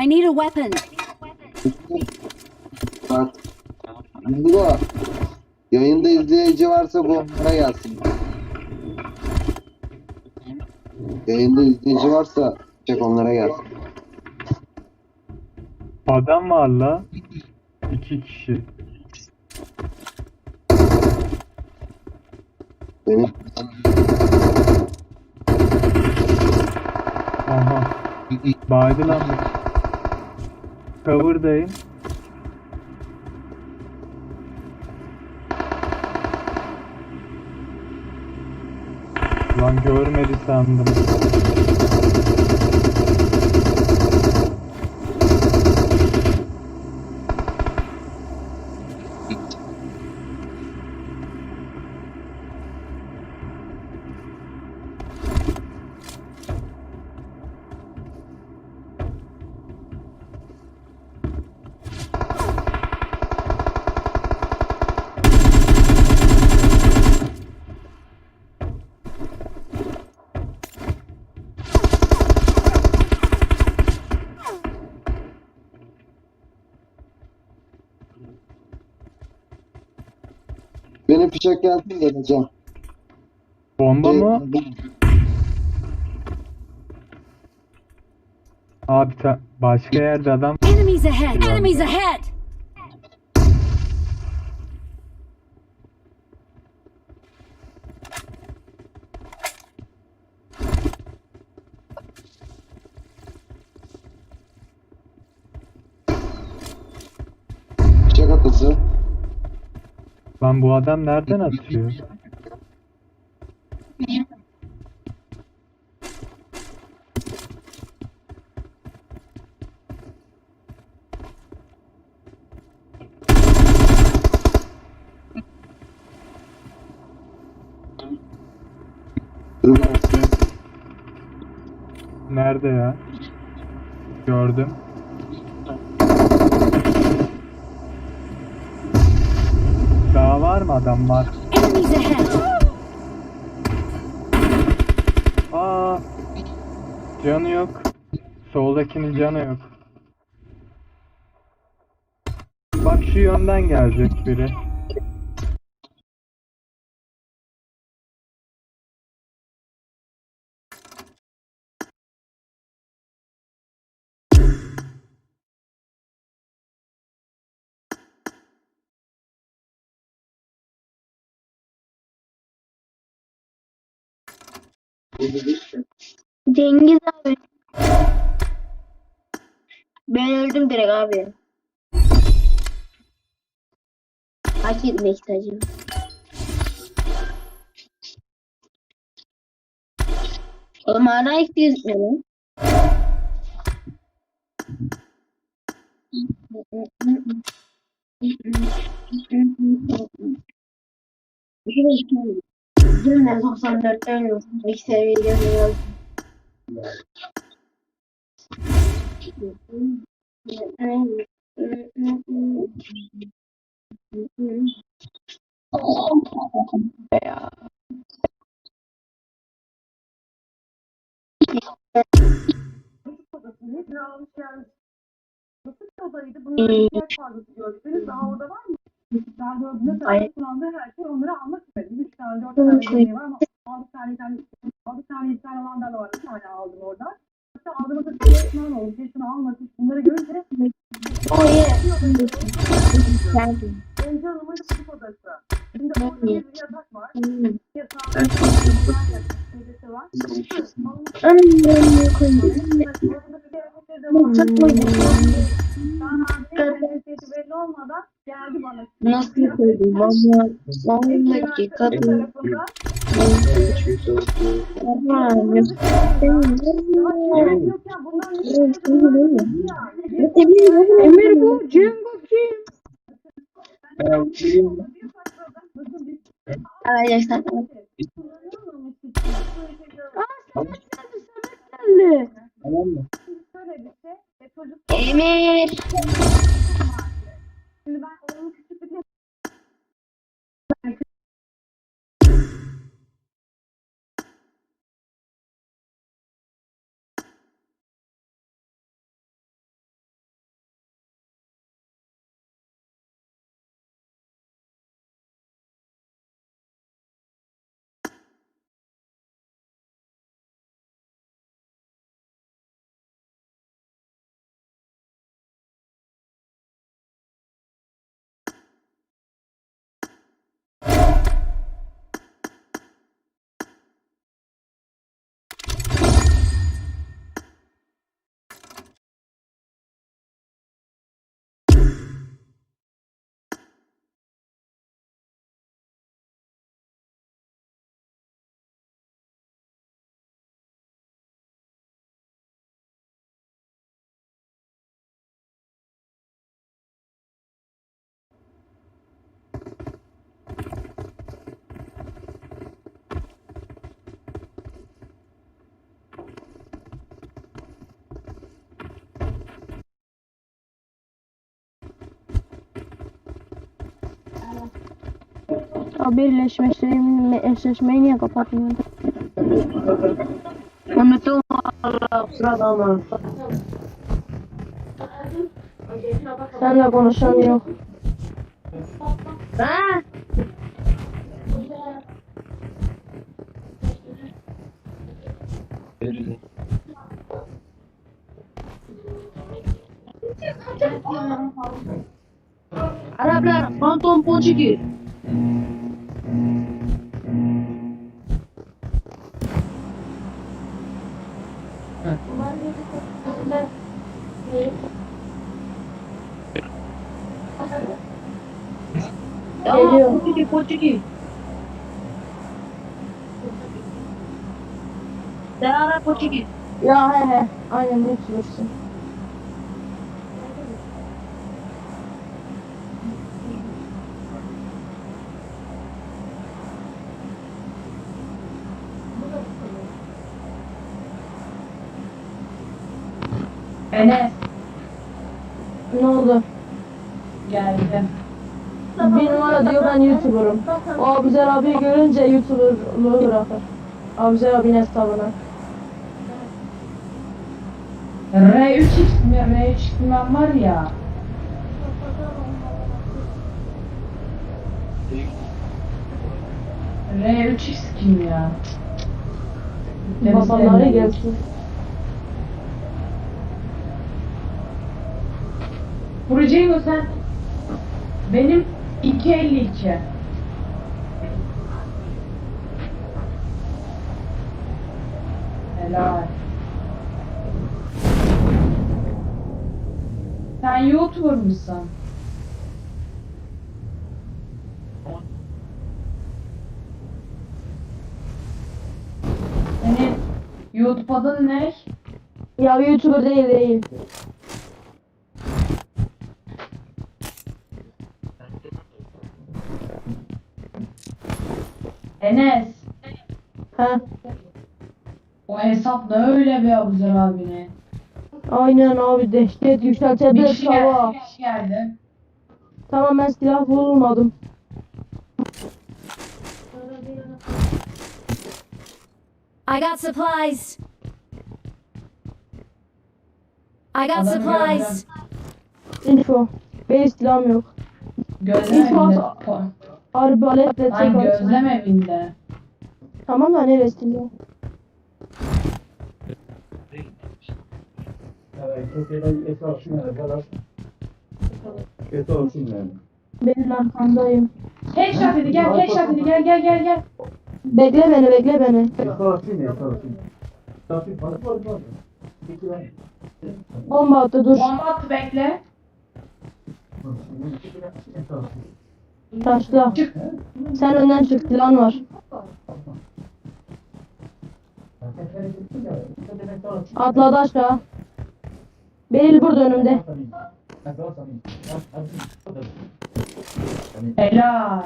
I need a weapon. Bak. Bu yayında izleyici varsa bu onlara gelsin. Yayında izleyici varsa çek onlara gelsin. Adam var la. İki kişi. Benim Aha. Baydı lan bu. Cover'dayım. Lan görmedi sandım. Benim fişek gelsin geleceğim. Bomba mı? Abi ta- başka yerde adam Enemies ahead. Enemies ahead. Fişek atıldı. Lan bu adam nereden atıyor? Nerede ya? Gördüm. Daha var mı adam var? Enemies ahead. Aa. Canı yok. Soldakinin canı yok. Bak şu yönden gelecek biri. Cengiz abi. Ben öldüm direkt abi. Hak etmek ihtiyacım. Oğlum hala ilk gözükmüyor lan. Cümle 94'ten yok. İlk seviyede kiralamış yani. Nasıl odaydı? Bunların ihtiyaç fazlası gördünüz. Daha orada var mı? Daha dördüne kadar kullandığı her şey onları almak istedim. Üç tane, dört tane deney var ama altı tane, tane, altı tane, bir tane olandan da var. Bir tane aldım oradan. Hatta aldığımda da bir pişman oldum. Keşke almasın. Bunları görünce Geldim. Önce Hanım'ın sınıf odası. Şimdi orada bir yatak var. Yatağın teyzesi var. Anne koyayım. Orada bir de var. Abinin cinsiyeti belli olmadan. Nasıl koydum? Valla. Vallahi kadın. tarafında Aha. yokken bundan Emir bu. Cengo kim? Arkadaşlar. Şey. e, Çocuk Emir. Haberleşmeyi, eşleşmeyi niye kapatmıyorsun? Unuttum valla kusura bakma. Senle konuşan yok. Ha? Araplar pantolon ponçiki. Geliyor. Ponçiki ponçiki. Serara ponçiki. Ya he he. Aynen ne tutursun. Ne oldu? geldim. Bir numara diyor ben YouTuber'ım. O Abuzer abi görünce YouTuber'lığı bırakır. Abuzer abinin hesabına. R3 mi? R3 bilmem var ya. R3X kim ya? Babaları gelsin. Buracıyım sen. Benim 252. Helal. Sen YouTuber mısın? Senin YouTube adın ne? Ya YouTuber değil değil. Enes. He. O hesap ne öyle be Abuzer abine? Aynen abi dehşet Bir yükseltebilir kişi geldi, tava. bir kişi geldi. Tamam ben silah bulmadım. I got supplies. I got Adamı supplies. Info. Benim silahım yok. Gözlem evinde. Po- Arbaletle tek Lan atıyor. gözlem evinde. Tamam da neresi silah? Kötü olsun yani. Benim arkandayım. Headshot dedi gel, headshot dedi gel gel gel gel. Bekle beni bekle beni. Bomba attı dur. Bomba attı bekle. Taşla. Çık. Sen önden çık silahın var. Atladı aşağı. Beril burada önümde. Helal.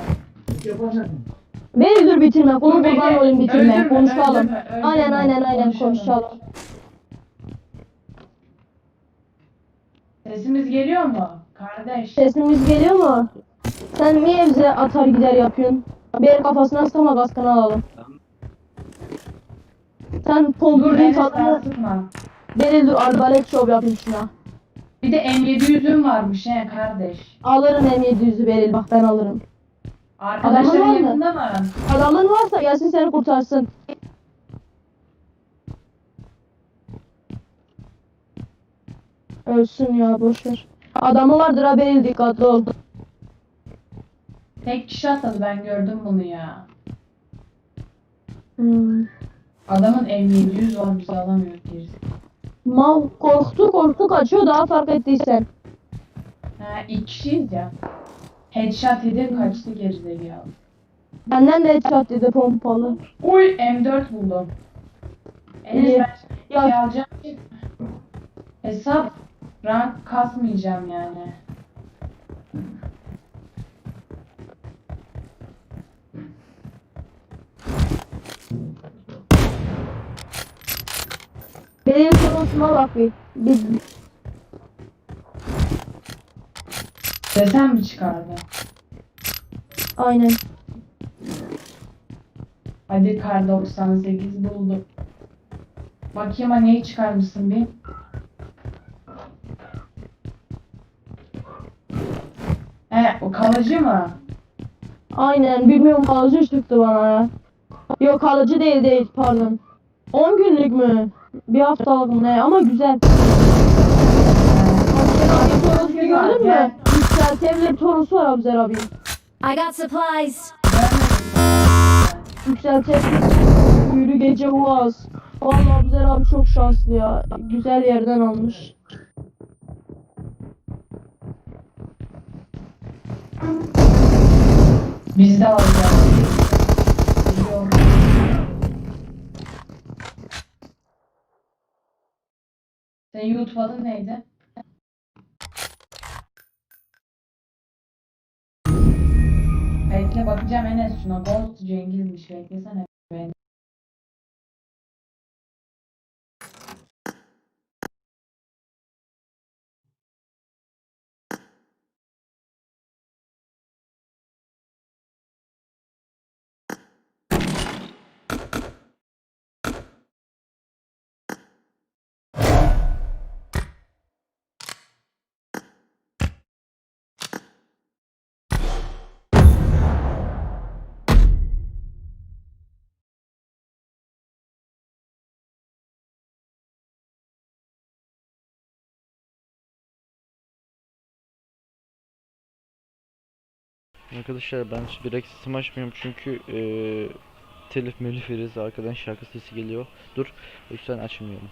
Beril dur bitirme. Bekle. kurban olayım bitirme. Öldürme, Konuşalım. öldürme, öldürme. Aynen aynen aynen Konuşalım. Sesimiz geliyor mu? Kardeş. Sesimiz geliyor mu? Sen niye bize atar gider yapıyorsun? Beril kafasına sıkma kaskını alalım. Sen tadını... sıkma. Beril dur arbalet şov yapayım şuna. Bir de M700'üm varmış he kardeş. Alırım M700'ü Beril bak ben alırım. Arkadaşların Adamın var mı? yanında mı? Adamın varsa gelsin seni kurtarsın. Ölsün ya boşver. Adamı vardır ha Beril dikkatli ol. Tek kişi atladı ben gördüm bunu ya. Hmm. Adamın M700 var bizi alamıyor gerisi. Mal korktu korktu kaçıyor daha fark ettiysen. Ha iki kişiyiz ya. Headshot edip kaçtı gerizekalı. Benden de headshot dedi pompalı. Uy M4 buldum. Enes İyi. ben Ya- şey alacağım. Hesap rank kasmayacağım yani. Benim konusuma bak bir. bir Desen mi çıkardı? aynen. Hadi kar 98 buldum. Bakayım ha neyi çıkarmışsın bir. He o kalıcı mı? Aynen bilmiyorum kalıcı çıktı bana. Yok kalıcı değil değil pardon. 10 günlük mü? Bir haftalık mı ne ama güzel. Abi Toros'u gördün mü? Yükseltebilir Toros var Abuzer abi. I got supplies. Yükseltebilir. Yürü gece uaz. Vallahi Abuzer abi çok şanslı ya. Güzel yerden almış. Biz de alacağız. Senin YouTube adın neydi? Bekle bakacağım Enes şuna. Ghost Cengiz'miş. Beklesene. Arkadaşlar ben direkt sesim açmıyorum çünkü eee telif melif veririz arkadan şarkı sesi geliyor. Dur o yüzden açmıyorum.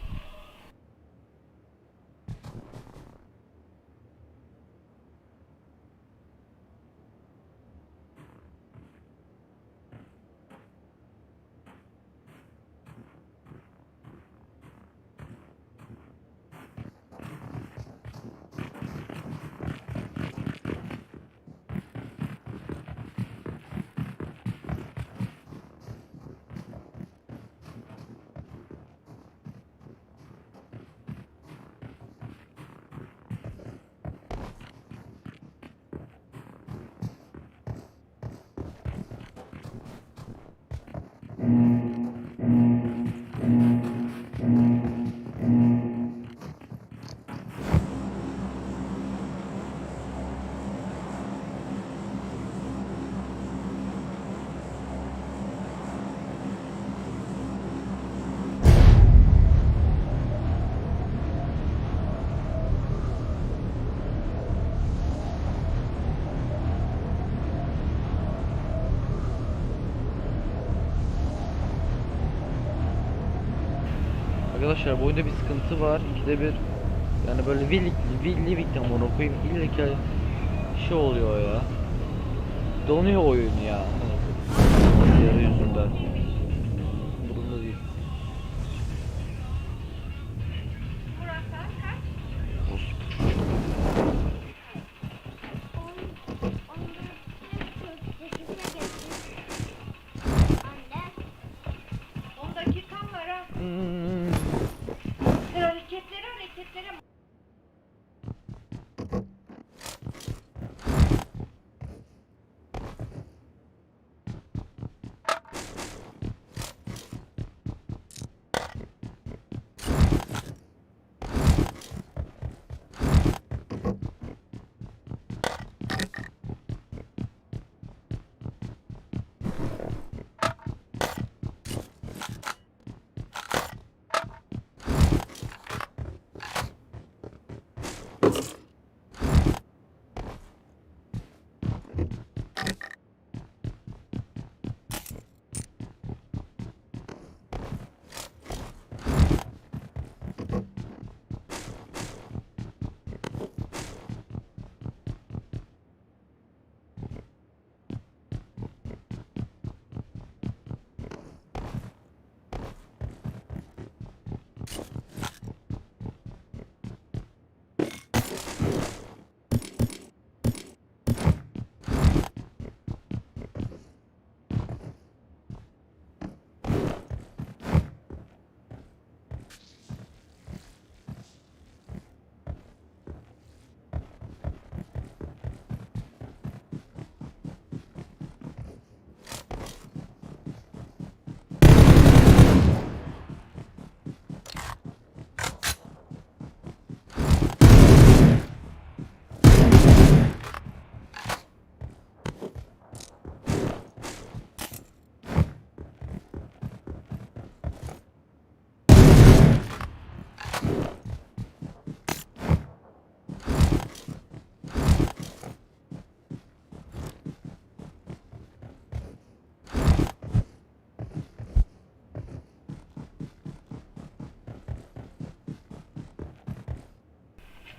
Arkadaşlar bu oyunda bir sıkıntı var. İkide bir yani böyle Willy Willy Victim onu koyayım illa ki şey oluyor ya. Donuyor oyun ya. Yarı yüzünden.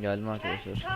Geldim arkadaşlar.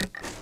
you